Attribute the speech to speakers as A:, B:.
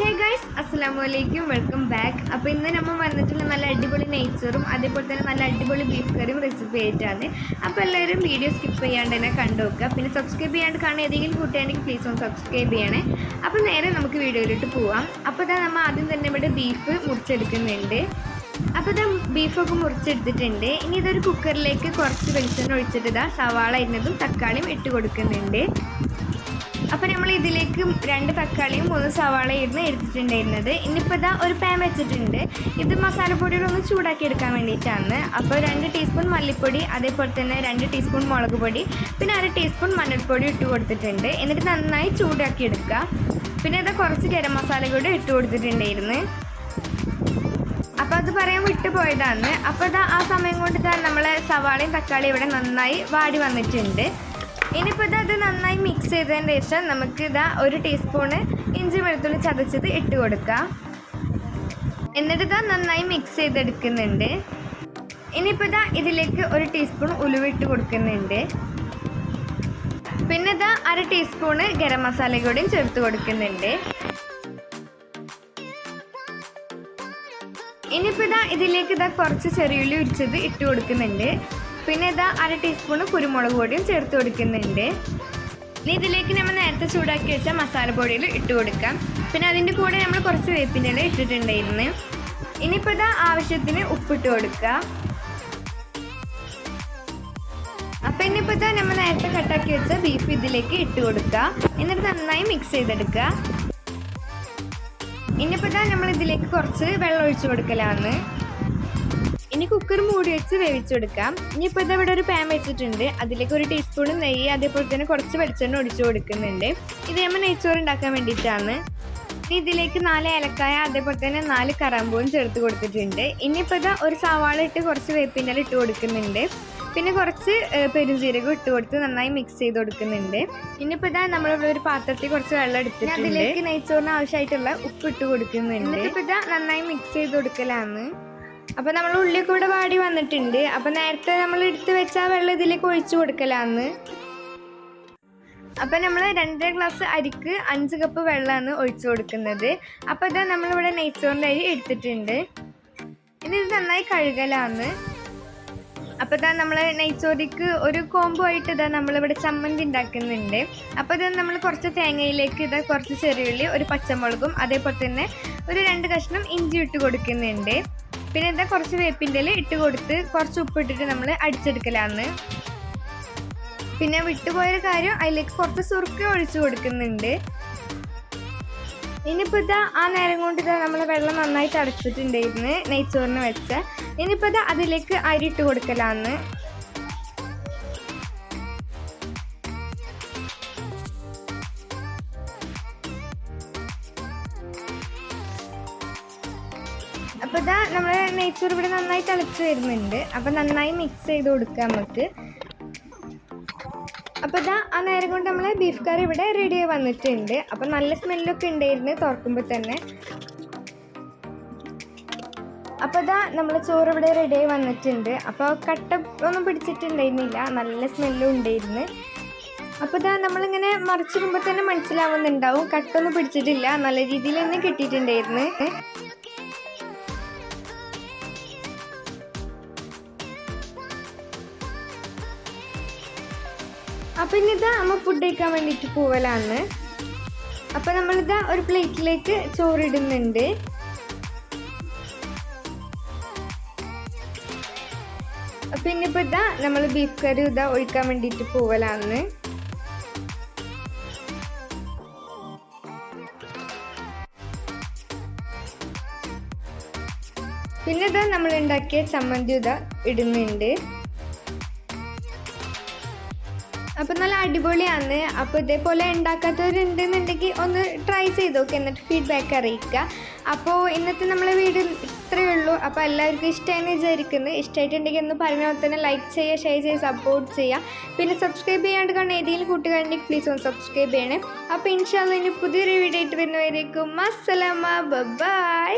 A: Hey guys അസ്സലാമു അലൈക്കും welcome back അപ്പോൾ ഇന്ന് നമ്മൾ വന്നിട്ടുള്ള നല്ല അടിപൊളി നെയ്ച്ചോറും അതേപോലെ തന്നെ നല്ല അടിപൊളി ബീഫ് കറിയും റെസിപ്പി ആയിട്ടാണ്. അപ്പോൾ എല്ലാവരും വീഡിയോ സ്കിപ്പ് ചെയ്യാണ്ട് തന്നെ കണ്ടു നോക്കുക. പിന്നെ സബ്സ്ക്രൈബ് ചെയ്യാണ്ട് കാണാൻ ഏതെങ്കിലും കൂട്ടുകയാണെങ്കിൽ പ്ലീസ് ഒന്ന് സബ്സ്ക്രൈബ് ചെയ്യണേ. അപ്പോൾ നേരെ നമുക്ക് വീഡിയോയിലോട്ട് പോവാം. അപ്പോൾ ഇതാ നമ്മൾ ആദ്യം തന്നെ ഇവിടെ ബീഫ് മുറിച്ചെടുക്കുന്നുണ്ട്. അപ്പോൾ ഇതാ ബീഫൊക്കെ മുറിച്ചെടുത്തിട്ടുണ്ട്. ഇനി ഇതൊരു കുക്കറിലേക്ക് കുറച്ച് വെളിച്ചെണ്ണ ഒഴിച്ചിട്ട് ഇതാ സവാള ഇരുന്നതും തക്കാളിയും ഇട്ട് കൊടുക്കുന്നുണ്ട്. അപ്പോൾ നമ്മൾ ഇതിലേക്ക് രണ്ട് തക്കാളിയും മൂന്ന് സവാളയായിരുന്നു എടുത്തിട്ടുണ്ടായിരുന്നത്. ഇനിയിപ്പോൾ ഇതാ ഒരു പാൻ വെച്ചിട്ടുണ്ട്. ഇത് മസാലപ്പൊടികളൊന്ന് ചൂടാക്കി എടുക്കാൻ വേണ്ടിയിട്ടാണ്. അപ്പോൾ രണ്ട് ടീസ്പൂൺ മല്ലിപ്പൊടി അതേപോലെ തന്നെ രണ്ട് ടീസ്പൂൺ മുളക് പൊടി പിന്നെ അര ടീസ്പൂൺ മഞ്ഞൾപ്പൊടി ഇട്ട് കൊടുത്തിട്ടുണ്ട്. എന്നിട്ട് നന്നായി ചൂടാക്കി എടുക്കുക. പിന്നെ ഇത് കുറച്ച് ഗരം മസാല കൂടി ഇട്ട് കൊടുത്തിട്ടുണ്ടായിരുന്നു. അപ്പോൾ അത് പറയാൻ വിട്ടുപോയതാണ് അപ്പോൾ ഇതാ ആ സമയം കൊണ്ട് ഇതാ നമ്മളെ സവാളയും തക്കാളിയും ഇവിടെ നന്നായി വാടി വന്നിട്ടുണ്ട്. ഇനിയിപ്പോൾ ഇത് അത് നന്നായി മിക്സ് ചെയ്തതിന് ശേഷം നമുക്ക് ഒരു ടീസ്പൂണ് ഇഞ്ചി വെളുത്തുള്ളി ചതച്ചത് ഇട്ട് കൊടുക്കാം. എന്നിട്ട് ഇതാ നന്നായി മിക്സ് ചെയ്തെടുക്കുന്നുണ്ട്. ഇനിയിപ്പോൾ ഇതാ ഇതിലേക്ക് ഒരു ടീസ്പൂൺ ഉലുവ ഇട്ട് കൊടുക്കുന്നുണ്ട്. പിന്നെ ഇതാ അര ടീസ്പൂണ് ഗരം മസാല കൂടിയും ചേർത്ത് കൊടുക്കുന്നുണ്ട്. ഇനിയിപ്പോൾ ഇതാ ഇതിലേക്ക് ഇതാ കുറച്ച് ചെറിയുള്ളി ഉരിച്ചത് ഇട്ട് കൊടുക്കുന്നുണ്ട്. പിന്നെ ഇതാ അര ടീസ്പൂൺ കുരുമുളക് പൊടിയും ചേർത്ത് കൊടുക്കുന്നുണ്ട്. ഇനി ഇതിലേക്ക് നമ്മൾ നേരത്തെ ചൂടാക്കി വെച്ച മസാലപ്പൊടിയിൽ ഇട്ട് കൊടുക്കാം. പിന്നെ അതിന്റെ കൂടെ നമ്മൾ കുറച്ച് വേപ്പിന്റെ ഇല ഇട്ടിട്ടുണ്ടായിരുന്നു. ഇനിയിപ്പോൾ ഇതാ ആവശ്യത്തിന് ഉപ്പിട്ട് കൊടുക്കുക അപ്പം ഇനിയിപ്പോൾ ഇതാ നമ്മൾ നേരത്തെ കട്ടാക്കി വെച്ച ബീഫ് ഇതിലേക്ക് ഇട്ട് കൊടുക്കുക എന്നിട്ട് നന്നായി മിക്സ് ചെയ്തെടുക്കുക. ഇനിയിപ്പോൾ ഇതാ നമ്മൾ ഇതിലേക്ക് കുറച്ച് വെള്ളം ഒഴിച്ചു കൊടുക്കലാണ്. ഇനി കുക്കർ മൂടി വെച്ച് വേവിച്ചെടുക്കാം ഇത് ഇവിടെ ഒരു പാൻ വെച്ചിട്ടുണ്ട്. അതിലേക്ക് ഒരു ടീസ്പൂൺ നെയ്യ് അതേപോലെ തന്നെ കുറച്ച് വെളിച്ചെണ്ണ ഒഴിച്ചു കൊടുക്കുന്നുണ്ട്. ഇത് നമ്മൾ നെയ്ച്ചോറ് ഉണ്ടാക്കാൻ വേണ്ടിയിട്ടാണ്. ഇനി ഇതിലേക്ക് നാല് ഏലക്കായ അതേപോലെ തന്നെ നാല് കറാമ്പൂവും ചേർത്ത് കൊടുത്തിട്ടുണ്ട്. ഇനിയിപ്പോൾ ഇത് ഒരു സവാള ഇട്ട് കുറച്ച് വേപ്പിന്റെ ഇട്ട് കൊടുക്കുന്നുണ്ട്. പിന്നെ കുറച്ച് പെരുംജീരകം ഇട്ട് കൊടുത്ത് നന്നായി മിക്സ് ചെയ്ത് കൊടുക്കുന്നുണ്ട്. ഇനിയിപ്പോൾ ഇതാ നമ്മളിവിടെ ഒരു പാത്രത്തിൽ കുറച്ച് വെള്ളം എടുത്തിട്ട് അതിലേക്ക് നെയ്ച്ചോറിന് ആവശ്യമായിട്ടുള്ള ഉപ്പ് ഇട്ട് കൊടുക്കുന്നുണ്ട്. എന്നിട്ട് ഇതാ നന്നായി മിക്സ് ചെയ്ത് കൊടുക്കലാണ്. അപ്പോൾ നമ്മൾ ഉള്ളിയൊക്കെ ഇവിടെ വാടി വന്നിട്ടുണ്ട്. അപ്പോൾ നേരത്തെ നമ്മൾ എടുത്ത് വെച്ച ആ വെള്ളം ഇതിലേക്ക് ഒഴിച്ചു കൊടുക്കലാന്ന്. അപ്പം നമ്മൾ രണ്ടര ഗ്ലാസ് അരിക്ക് അഞ്ച് കപ്പ് വെള്ളമാണ് ഒഴിച്ചു കൊടുക്കുന്നത്. അപ്പോൾ ഇതാ നമ്മളിവിടെ നെയ്ച്ചോറിന്റെ അരി എടുത്തിട്ടുണ്ട്. ഇനി ഇത് നന്നായി കഴുകലാന്ന്. അപ്പോൾ ഇതാ നമ്മൾ നെയ്ച്ചോറിക്ക് ഒരു കോംബോ ആയിട്ട് ഇതാ നമ്മളിവിടെ ചമ്മന്തി ഉണ്ടാക്കുന്നുണ്ട്. അപ്പോൾ ഇത് നമ്മൾ കുറച്ച് തേങ്ങയിലേക്ക് ഇതാ കുറച്ച് ചെറിയുള്ളി ഒരു പച്ചമുളകും അതേപോലെ തന്നെ ഒരു രണ്ട് കഷ്ണം ഇഞ്ചി ഇട്ട് കൊടുക്കുന്നുണ്ട്. പിന്നെ എന്താ കുറച്ച് വേപ്പിന്റെ ഇട്ട് കൊടുത്ത് കുറച്ച് ഉപ്പിട്ടിട്ട് നമ്മൾ അടിച്ചെടുക്കലാന്ന്. പിന്നെ വിട്ടുപോയൊരു കാര്യം അതിലേക്ക് കുറച്ച് സുറുക്ക ഒഴിച്ചു കൊടുക്കുന്നുണ്ട്. ഇനിയിപ്പോൾ ഇതാ ആ നേരം കൊണ്ട് ഇതാ നമ്മൾ വെള്ളം നന്നായിട്ട് തടച്ചിട്ടുണ്ടായിരുന്നു നെയ്ച്ചോറിന് വെച്ച. ഇനിയിപ്പോൾ ഇതാ അതിലേക്ക് അരി ഇട്ട് കൊടുക്കലാന്ന്. അപ്പോൾ ഇതാ നമ്മൾ നെയ്ച്ചോറ് ഇവിടെ നന്നായി തിളച്ച് വരുന്നുണ്ട്. അപ്പോൾ നന്നായി മിക്സ് ചെയ്ത് കൊടുക്കുക നമുക്ക്. അപ്പോൾ ഇതാ ആ നേരം കൊണ്ട് നമ്മൾ ബീഫ് കറി ഇവിടെ റെഡി ആയി വന്നിട്ടുണ്ട്. അപ്പോൾ നല്ല സ്മെല്ലൊക്കെ ഉണ്ടായിരുന്നു തുറക്കുമ്പോൾ തന്നെ. അപ്പോൾ ഇതാ നമ്മൾ ചോറ് ഇവിടെ റെഡി ആയി വന്നിട്ടുണ്ട്. അപ്പോൾ കട്ട ഒന്നും പിടിച്ചിട്ടുണ്ടായിരുന്നില്ല. നല്ല സ്മെല്ലും ഉണ്ടായിരുന്നു. അപ്പോൾ ഇതാ നമ്മളിങ്ങനെ മറിച്ചിടുമ്പോൾ തന്നെ മനസ്സിലാവുന്നുണ്ടാവും. കട്ടൊന്നും പിടിച്ചിട്ടില്ല. നല്ല രീതിയിൽ തന്നെ കിട്ടിയിട്ടുണ്ടായിരുന്നു. അപ്പം ഇനിതാ നമ്മൾ ഫുഡ് കഴിക്കാൻ വേണ്ടിട്ട് പോവലാണ്. അപ്പം നമ്മളിതാ ഒരു പ്ലേറ്റിലേക്ക് ചോറിടുന്നുണ്ട്. അപ്പം ഇനിയിപ്പോൾ ഇതാ നമ്മൾ ബീഫ് കറി ഇതാ ഒഴിക്കാൻ വേണ്ടിട്ട് പോവലാണ്. പിന്നെ ഇതാ നമ്മൾ ഉണ്ടാക്കിയ ചമ്മന്തി ഇതാ ഇടുന്നുണ്ട്. അപ്പം നല്ല അടിപൊളിയാണ്. അപ്പോൾ ഇതേപോലെ ഉണ്ടാക്കാത്തവരുണ്ടെന്നുണ്ടെങ്കിൽ ഒന്ന് ട്രൈ ചെയ്ത് നോക്കുക എന്നിട്ട് ഫീഡ്ബാക്ക് അറിയിക്കുക അപ്പോൾ ഇന്നത്തെ നമ്മളെ വീഡിയോ ഇത്രയേ ഉള്ളൂ. അപ്പോൾ എല്ലാവർക്കും ഇഷ്ടമായെന്ന് വിചാരിക്കുന്നത് ഇഷ്ടമായിട്ടുണ്ടെങ്കിൽ ഒന്ന് പറഞ്ഞ പോലെ തന്നെ ലൈക്ക് ചെയ്യുക ഷെയർ ചെയ്യുക സപ്പോർട്ട് ചെയ്യുക. പിന്നെ സബ്സ്ക്രൈബ് ചെയ്യാണ്ട് കാണുന്ന ഏതെങ്കിലും കൂട്ടുകാരുണ്ടെങ്കിൽ പ്ലീസ് ഒന്ന് സബ്സ്ക്രൈബ് ചെയ്യണേ. അപ്പോൾ ഇൻഷാല്ല ഇനി പുതിയൊരു വീഡിയോ ആയിട്ട് വരുന്നവരേക്കും. അസ്സലാമ ബൈ.